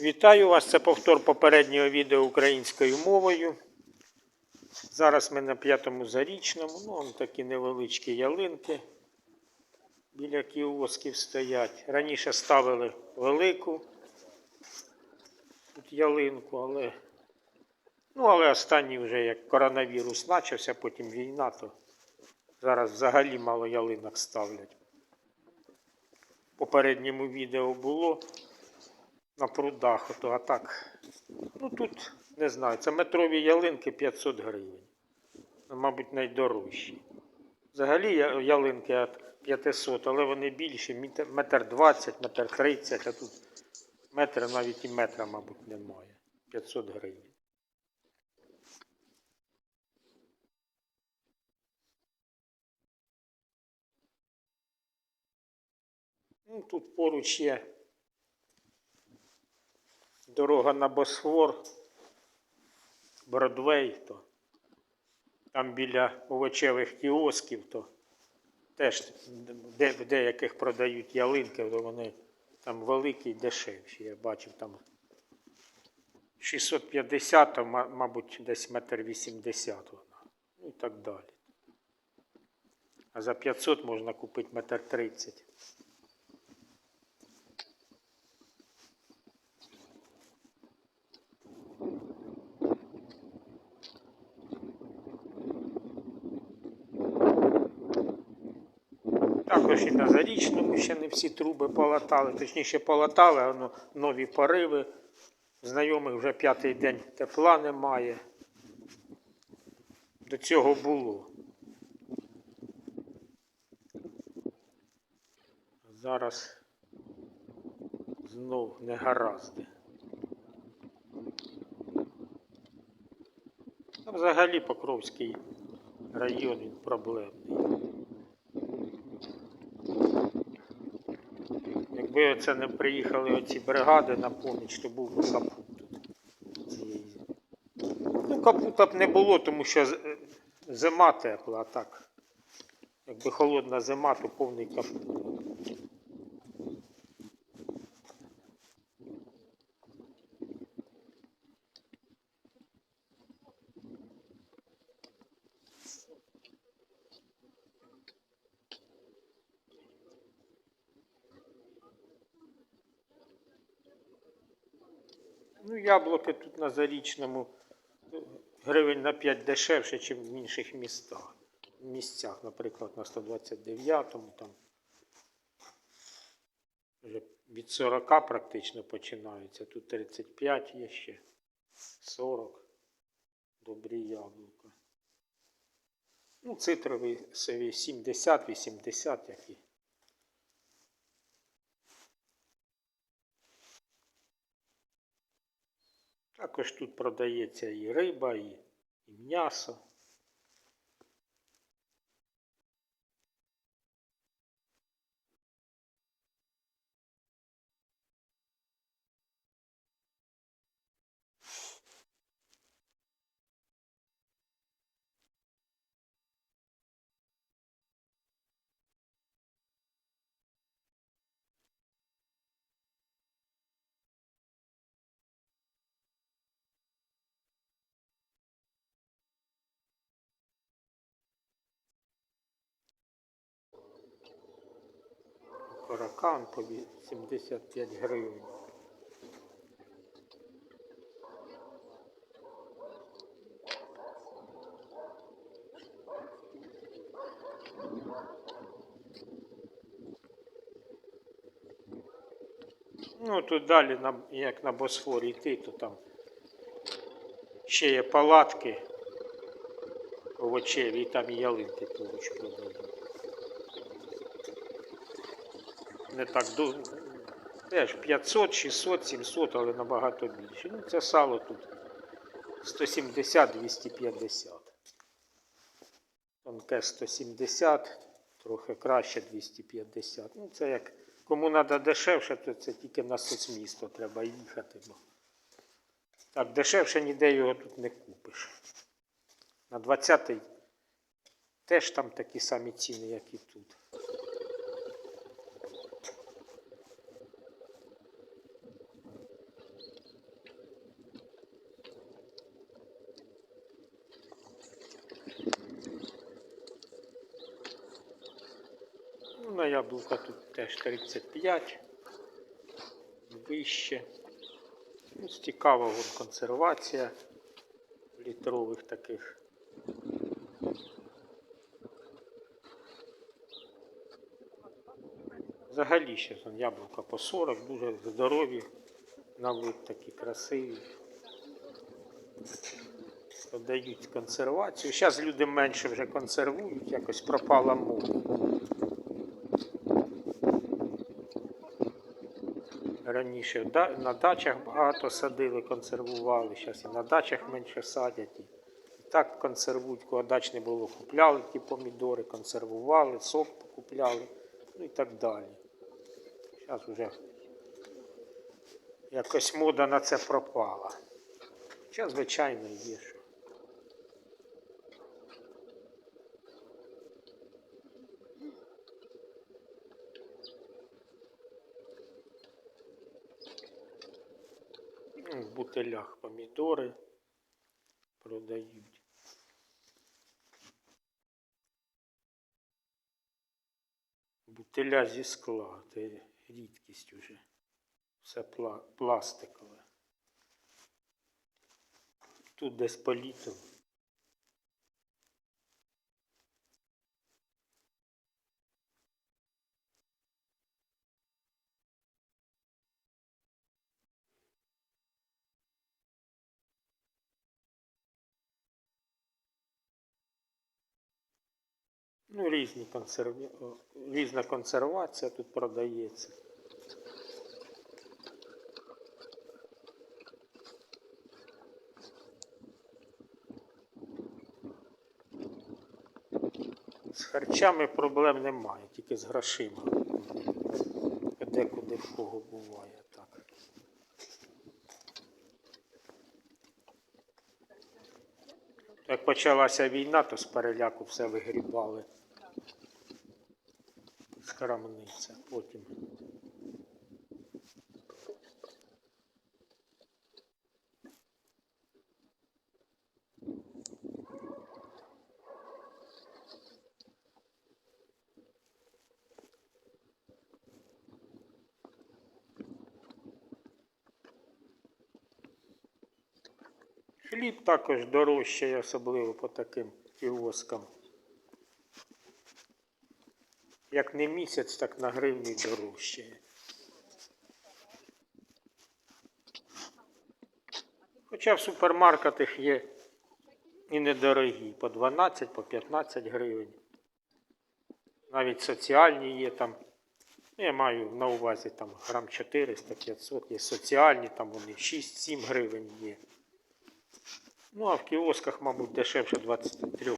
Вітаю вас! Це повтор попереднього відео українською мовою. Зараз ми на п'ятому зарічному. Ну, вон такі невеличкі ялинки біля кіосків стоять. Раніше ставили велику тут ялинку, але, ну, але останній вже як коронавірус почався, потім війна, то зараз взагалі мало ялинок ставлять. Попередньому відео було на прудах. Ото, а так. Ну тут не знаю, це метрові ялинки 500 гривень. Ну, Мабуть, найдорожчі. Взагалі ялинки от 500, але вони більші, метр 20, метр 30, а тут метр навіть і метра, мабуть, немає. 500 гривень. Ну, тут поруч є дорога на Босфор, Бродвей, то там біля овочевих кіосків, то теж де, в деяких продають ялинки, то вони там великі і дешевші. Я бачив там 650, то, мабуть, десь метр 80 вона. Ну і так далі. А за 500 можна купити метр 30. Також і на зарічному ще не всі труби полатали, точніше полатали, а воно нові пориви. Знайомих вже п'ятий день тепла немає. До цього було. Зараз знов не гаразди. Взагалі Покровський район він проблемний. Якби оце не приїхали оці бригади на поміч, то був би капут тут. Ну, капута б не було, тому що е, зима тепла, а так. Якби холодна зима, то повний капут. Ну, яблуки тут на зарічному е, гривень на 5 дешевше, ніж в інших містах. Місцях, наприклад, на 129-му там вже від 40 практично починаються. Тут 35 є ще, 40. Добрі яблука. Ну, цитрові 70-80 які. Також тут продається і риба, і, і м'ясо. Каракан по ві- 75 гривень. Ну, тут далі, як на Босфорі йти, то там ще є палатки овочеві, і там і ялинки поруч продають. Не так до теж 500, 600, 700, але набагато більше. Ну, це сало тут 170, 250. Тонке 170, трохи краще 250. Ну, це як кому треба дешевше, то це тільки на соцмісто треба їхати. Бо так, дешевше ніде його тут не купиш. На 20-й теж там такі самі ціни, як і тут. Яблука тут теж 35, вище. Ну, цікава вон консервація літрових таких. Взагалі ще там яблука по 40, дуже здорові, на вид такі красиві. Подають консервацію. Зараз люди менше вже консервують, якось пропала мода. Раніше на дачах багато садили, консервували, зараз і на дачах менше садять. І так консервують, кого дач не було, купляли ті помідори, консервували, сок купляли, ну і так далі. Зараз вже якось мода на це пропала. Хоча, звичайно, є що. Ну, В бутилях помідори продають. Бутиля зі скла, це рідкість уже. Все пла- пластикове. Тут десь по Ну, різні консерві... різна консервація тут продається. З харчами проблем немає, тільки з грошима. Декуди в кого буває так. Як почалася війна, то з переляку все вигрібали крамниця. Потім хліб також дорожчає, особливо по таким кіоскам. Як не місяць, так на гривні дорожчає. Хоча в супермаркетах є і недорогі, по 12, по 15 гривень. Навіть соціальні є там. Ну, Я маю на увазі там грам 400-500, є соціальні, там вони 6-7 гривень є. Ну а в кіосках, мабуть, дешевше 23